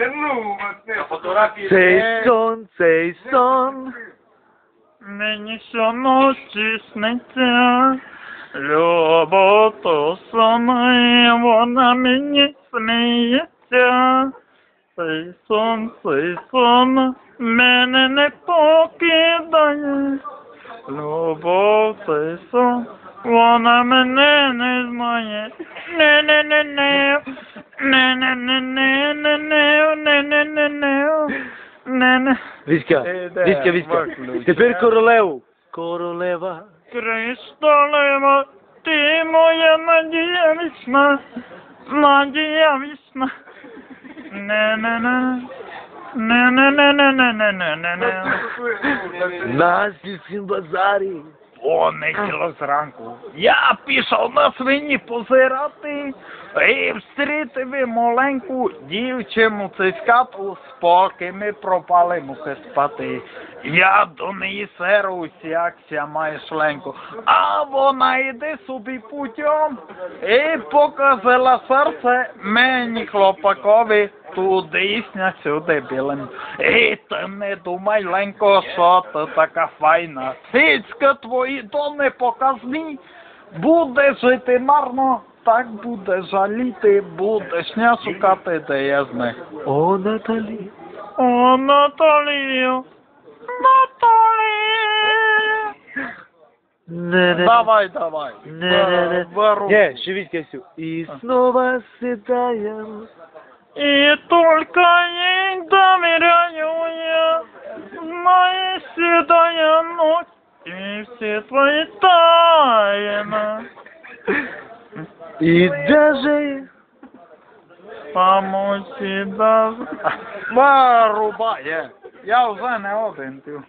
Та ну, не Фотографії. Цей сон, цей сон. Мені щоночі сниться, любов то саме, вона мені сміється. Цей сон, цей сон, мене не покидає. Любов, цей сон, вона мене не знає. Не не ne, ne, ne, ne, ne. Viska, viska, viska. Teper korolevu. Koroleva. Kristolevo, ti moja magija visma. Magija visma. Ne, ne, ne. Ne, ne, ne, ne, ne, ne, ne, ne, ne. Bazari. О, неділо зранку. Я пішов на свині позирати і встрітив маленьку дівчину цискату, споки ми пропали мухи спати. Я до неї серусь, як ся маєш леньку, а вона йде собі путем і показала серце мені хлопакові туди існя сюди білим. І ти не думай, ленько, що ти така файна. Цицька твої то не показні. Буде жити марно, так буде жаліти, будеш не шукати, де я з них. О, Наталі. О, Наталію, не, Давай, давай. не, не, не. Не, ще І снова сідаємо. И только ей доверяю я, мои седая ночь и все твои тайны. І даже Помочь даже... Вирубає. Я вже не один. ти.